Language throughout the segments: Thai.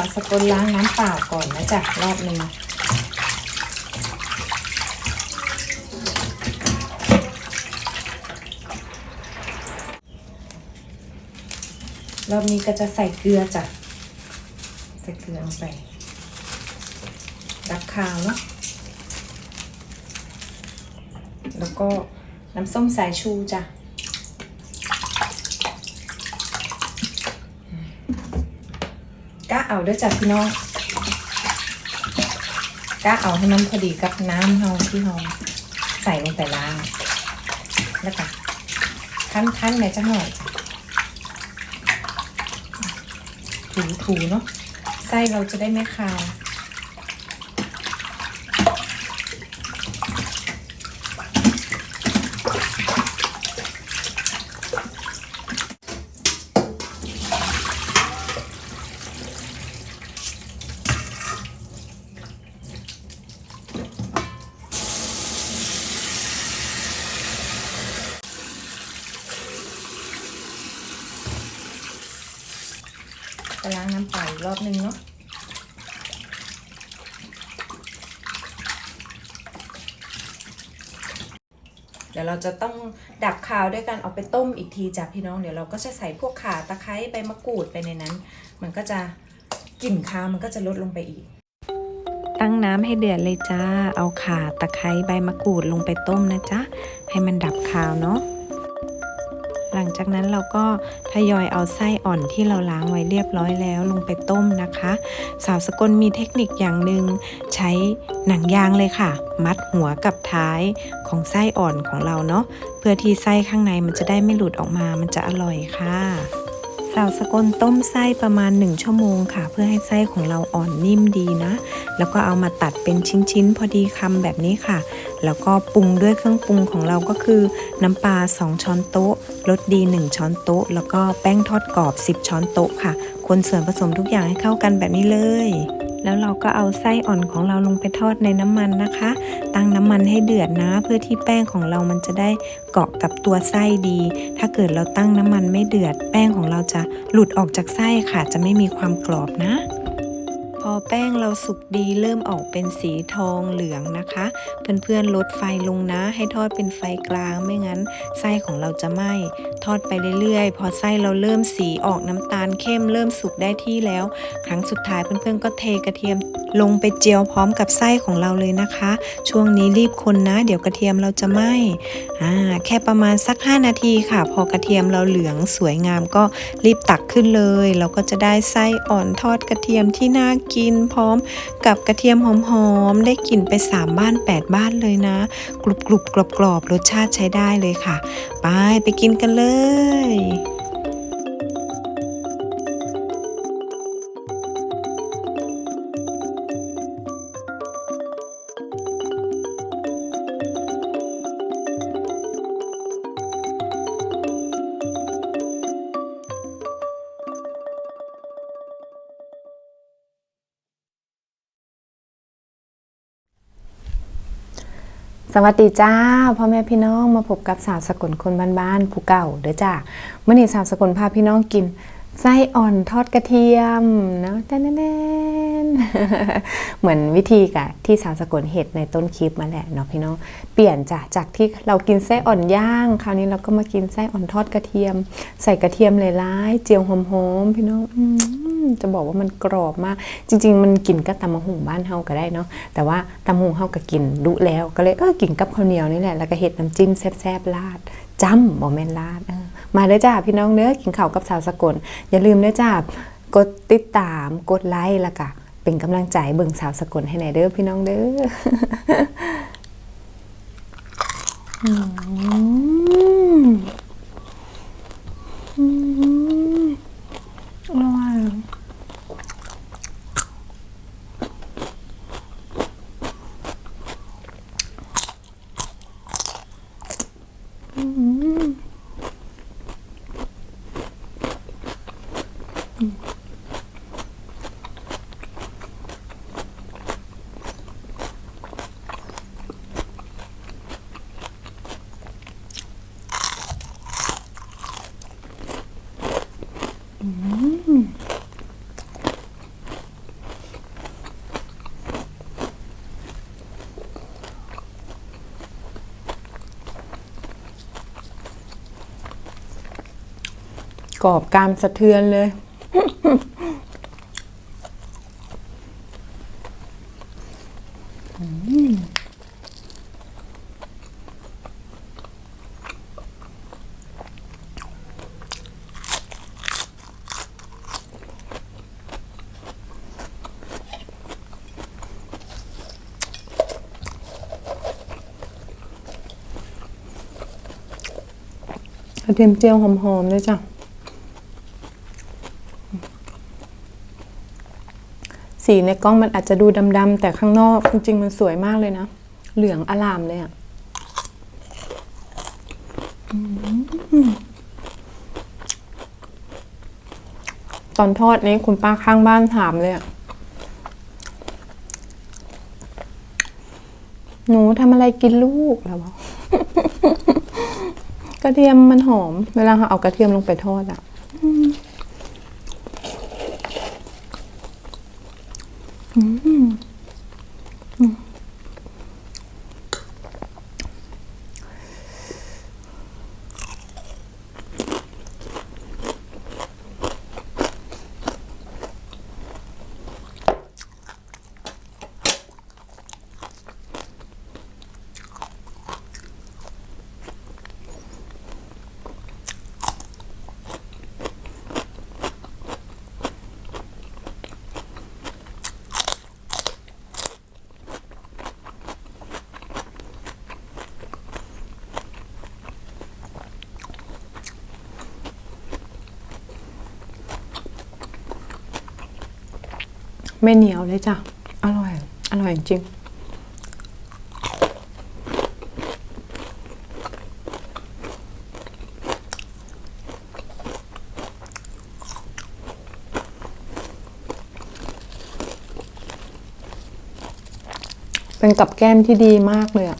าวสกุลล้างน้ำเปล่าก่อนนะจ๊ะรอบหนึ่งรอบนี้ก็จะใส่เกลือจ้ะใส่เกลือลงไปดับคาวเนาะแล้วก็น้ำส้มสายชูจ้ะ กะ เอาด้วยจ้ะพี่น้องกะเอาให้มันพอดีกับน้ำเฮาที่เราใส่ลงไปล้างแล้วก็คั้นๆในจะหน่อยถูๆเนาะไส้เราจะได้ไม่คาว ไปล้างน้ำเปล่าอีกรอบนึงเนาะ เดี๋ยวเราจะต้องดับคาวด้วยการเอาไปต้มอีกทีจ้ะพี่น้อง เดี๋ยวเราก็จะใส่พวกข่าตะไคร้ใบมะกรูดไปในนั้น มันก็จะกลิ่นคาวมันก็จะลดลงไปอีก ตั้งน้ำให้เดือดเลยจ้า เอาข่าตะไคร้ใบมะกรูดลงไปต้มนะจ๊ะ ให้มันดับคาวเนาะ หลังจากนั้นเราก็ทยอยเอาไส้อ่อนที่เราล้างไว้เรียบร้อยแล้วลงไปต้มนะคะ สาวสกลมีเทคนิคอย่างหนึ่งใช้หนังยางเลยค่ะ มัดหัวกับท้ายของไส้อ่อนของเราเนาะเพื่อที่ไส้ข้างในมันจะได้ไม่หลุดออกมามันจะอร่อยค่ะ เราสกลต้มไส้ประมาณ 1 ชั่วโมงค่ะ เพื่อให้ไส้ของเราอ่อนนิ่มดีนะ แล้วก็เอามาตัดเป็นชิ้นๆ พอดีคำแบบนี้ค่ะ แล้วก็ปรุงด้วยเครื่องปรุงของเราก็คือ น้ำปลา 2 ช้อนโต๊ะรสดี 1 ช้อนโต๊ะ แล้วก็แป้งทอดกรอบ 10 ช้อนโต๊ะค่ะ คนส่วนผสมทุกอย่างให้เข้ากันแบบนี้เลย แล้วเราก็เอาไส้อ่อนของเราลงไปทอดในน้ำมันนะคะ ตั้งน้ำมันให้เดือดนะ เพื่อที่แป้งของเรามันจะได้เกาะกับตัวไส้ดี ถ้าเกิดเราตั้งน้ำมันไม่เดือด แป้งของเราจะหลุดออกจากไส้ค่ะ จะไม่มีความกรอบนะ อแป้งเราสุกดีเริ่มออกเป็นสีทองเหลืองนะคะ เพื่อนๆลดไฟลงนะ ให้ทอดเป็นไฟกลางไม่งั้น ไส้ของเราจะไหม้ทอดไปเรื่อยๆ พอไส้เราเริ่มสีออกน้ำตาลเข้มเริ่มสุกได้ที่แล้ว ครั้งสุดท้ายเพื่อนๆก็เทกระเทียมลงไปเจียวพร้อมกับไส้ของเราเลยนะคะ ช่วงนี้รีบคนนะ เดี๋ยวกระเทียมเราจะไหม้อ่าแค่ประมาณสัก 5 นาทีค่ะ พอกระเทียมเราเหลืองสวยงามก็รีบตักขึ้นเลย เราก็จะได้ไส้อ่อนทอดกระเทียมที่น่ากินพร้อมกับกระเทียมหอมๆ ได้กลิ่นไป 3 บ้าน 8 บ้านเลยนะ กรุบกรุบกรอบกรอบๆรสชาติใช้ได้เลยค่ะ ไปไปกินกันเลย สวัสดีจ้าพ่อแม่พี่น้องมาพบกับสาวสกลคนบ้านๆผู้เก่าเด้อจ้าเมื่อนี้สาวสกลพาพี่น้องกิน ไส้อ่อนทอดกระเทียมเนาะแน่นเหมือนวิธีกะที่สาวสกลเห็ดในต้นคลิปมาแหละเนาะพี่น้องเปลี่ยนจากจากที่เรากินไส้อ่อนย่าง คราวนี้เราก็มากินไส้อ่อนทอดกระเทียม ใส่กระเทียมหลายๆเจียวหอมๆพี่น้องจะบอกว่ามันกรอบมาก จริง ๆ มันกินกับตำมะหุงบ้านเฮาก็ได้เนาะแต่ว่าตำมะหุงเฮาก็กินดุแล้ว ก็เลยเออกินกับข้าวเหนียวนี่แหละแล้วก็เห็ดน้ำจิ้มแซ่บๆราดจ้ำบ่แม่นราดเออ มาเด้อจ้าพี่น้องเด้อกินข้าวกับสาวสกลอย่าลืมเด้อจ้ากดติดตามกดไลค์ละก็เป็นกำลังใจเบิ่งสาวสกลให้ไหนเด้อพี่น้องเด้ออืม กรอบกามสะเทือนเลย ระเทียมเจียวหอมๆเลยจ้ะสีในกล้องมันอาจจะดูดำๆแต่ข้างนอกจริงๆมันสวยมากเลยนะ เหลืองอลามเลยอะ่ะตอนทอดนี้คุณป้าข้างบ้านถามเลยอะหนูทำอะไรกินลูกแล้วบอก ระเทียมมันหอม เวลาเราเอากระเทียมลงไปทอดอะอืมอืม ไม่เหนียวเลยจ้ะ อร่อย อร่อยจริง เป็นกับแก้มที่ดีมากเลยอะ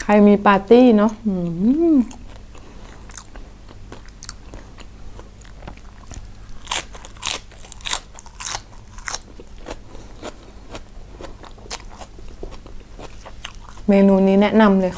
ใครมีปาร์ตี้เนาะอืม เมนูนี้ แนะนำเลย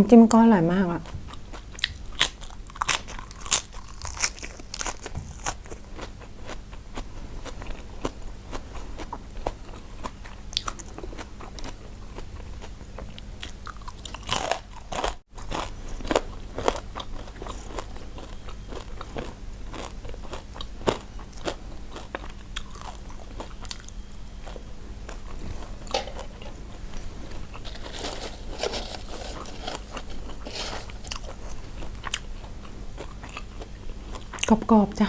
น้ำจิ้มก็อร่อยมากอะ กรอบๆจ้ะ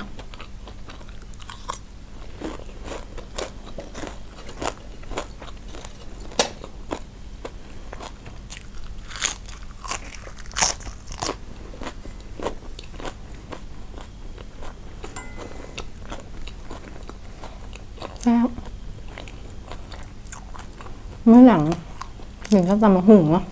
แล้วเมื่อหลังถึงก็ตำมะหุงเนาะ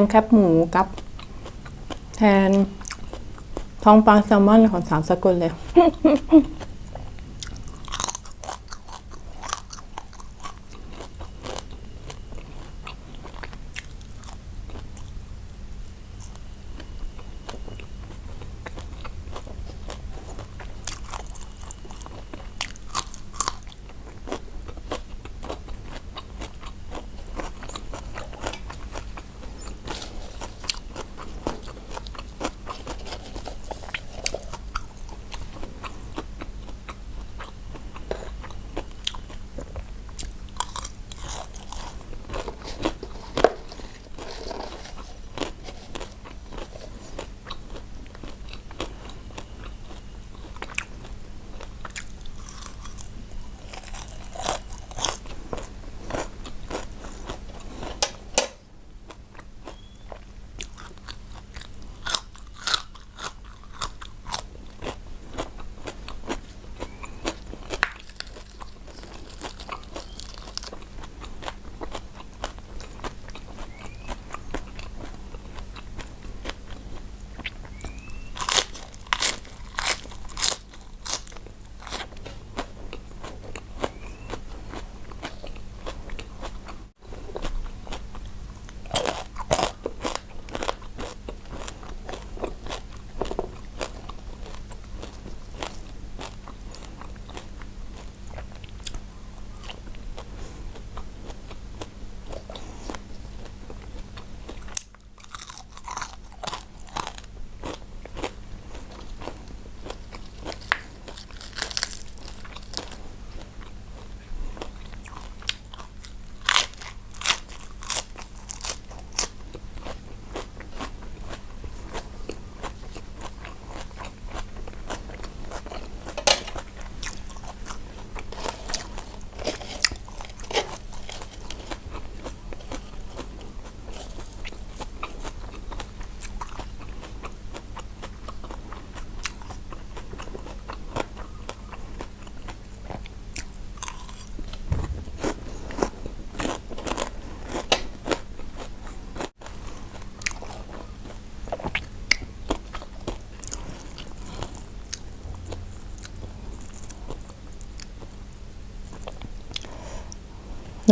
นแคบหมูกับแทนท้องปลาแซลมอนของสาวสกุลเลย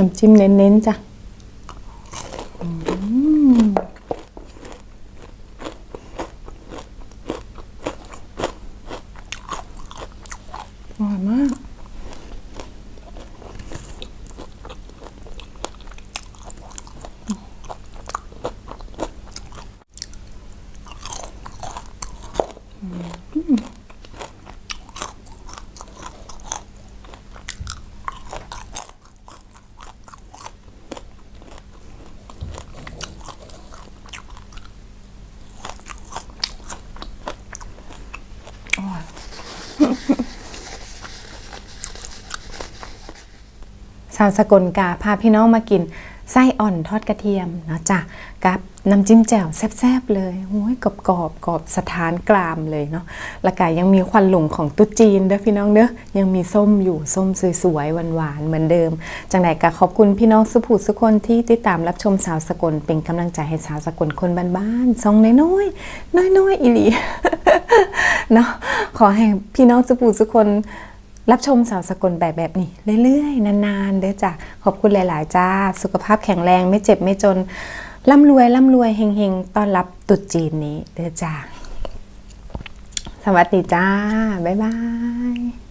น้ำจิ้มเน้นๆจ้ะอืมอร่อยมาก สาวสกลกาพาพี่น้องมากินไส้อ่อนทอดกระเทียมเนาะจ้ะกับน้ำจิ้มแจ่วแซ่บๆเลยโอ้ยกรอบกรอบๆกรอบสถานกรามเลยเนาะแล้วก็ยังมีควันหลงของตุ๊จีนเด้อพี่น้องเด้อยังมีส้มอยู่ส้มสวยๆหวานๆเหมือนเดิมจังไหนก็ขอบคุณพี่น้องสุภูสุคนที่ติดตามรับชมสาวสกลเป็นกำลังใจให้สาวสกลคนบ้านๆซองน้อยๆน้อยๆอีหลีเนาะขอให้พี่น้องสุภูสุคน รับชมสาวสกลแบบแบบนี้ เรื่อยๆ นานๆ เด้อจ้ะขอบคุณหลาย ๆ จ้า สุขภาพแข็งแรงไม่เจ็บไม่จนร่ำรวยร่ำรวยเฮงๆ ต้อนรับตรุษจีนนี้เด้อจ้าสวัสดีจ้า บ๊ายบาย